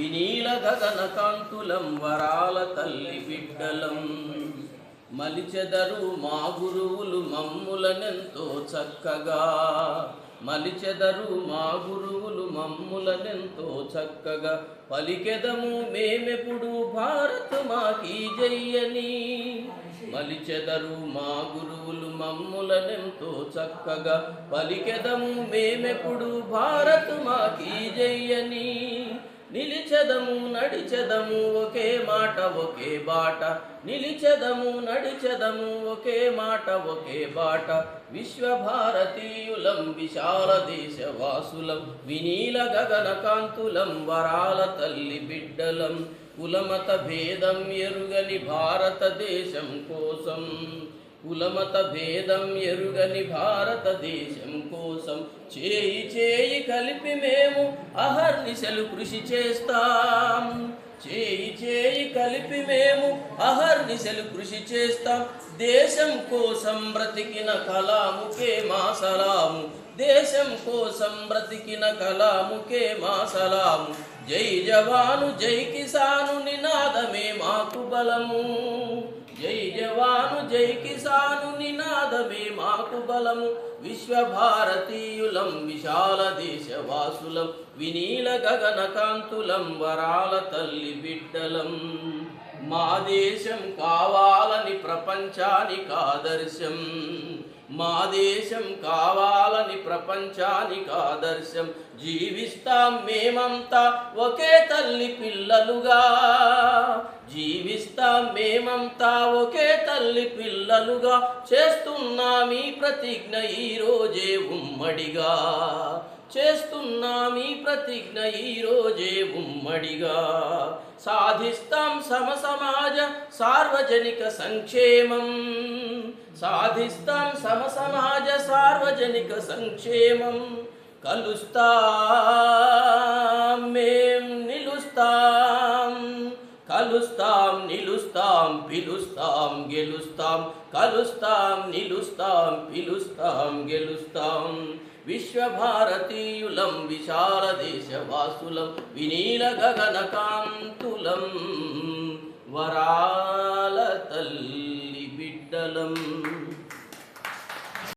వినీల గగన కాంతులం వరాల తల్లి బిడ్డలం. మలిచెదరు మా గురువులు మమ్ములనెంతో చక్కగా. మలిచెదరు మా గురువులు మమ్ములనెంతో చక్కగా. పలికెదము మేమెప్పుడు భారత్ మాకీ జయ్యని. మలిచెదరు మా గురువులు మమ్ములనెంతో చక్కగా. పలికెదము మేమెప్పుడు భారత్ మాకీ జయ్యని. నిలిచెదము నడిచెదము ఒకే మాట ఒకే బాట. నిలిచెదము నడిచెదము ఒకే మాట ఒకే బాట. విశ్వభారతీయులం విశాల దేశవాసులం వినీల గగన కాంతులం వరాల తల్లి బిడ్డలం. కులమత భేదం ఎరుగని భారతదేశం కోసం కులమత భేదం ఎరుగని భారతదేశం కోసం చేయి చేయి కలిపి మేము అహర్నిశలు కృషి చేస్తాం. చేయి చేయి కలిపి మేము అహర్నిశలు కృషి చేస్తాం. దేశం కోసం బ్రతికిన కళాముకే మా సలాము. దేశం కోసం బ్రతికిన కళాముకే మా సలాము. జై జవాను జై కిసాను నినాదమే మాకు బలము. జై కిసాను నినాదమే మాకు బలము. విశ్వభారతీయులం విశాల దేశవాసులం వినీల గగన కాంతులం వరాల తల్లి బిడ్డలం. మా దేశం కావాలని ప్రపంచానికి ఆదర్శం. మా దేశం కావాలని ప్రపంచానికి ఆదర్శం. జీవిస్తాం మేమంతా ఒకే తల్లి పిల్లలుగా. జీవిస్తాం మేమంతా ఒకే తల్లి పిల్లలుగా. చేస్తున్నాం ఈ ప్రతిజ్ఞ ఈ రోజే ఉమ్మడిగా. చేస్తున్నాం ఈ ప్రతిజ్ఞ ఈ రోజే ఉమ్మడిగా. సాధిస్తాం సమ సమాజ సార్వజనిక సంక్షేమం. సాధిస్తాం సమ సమాజ సార్వజనిక సంక్షేమం. కలుస్తాం మేం నిలుస్తాం. కలుస్తాం నిలుస్తాం పిలుస్తాం గెలుస్తాం. కలుస్తాం నిలుస్తాం పిలుస్తాం గెలుస్తాం. విశ్వభారతీయులం విశాల దేశవాసులం వినీల గగనకాంతులం వరాల తల్లి బిడ్డలం.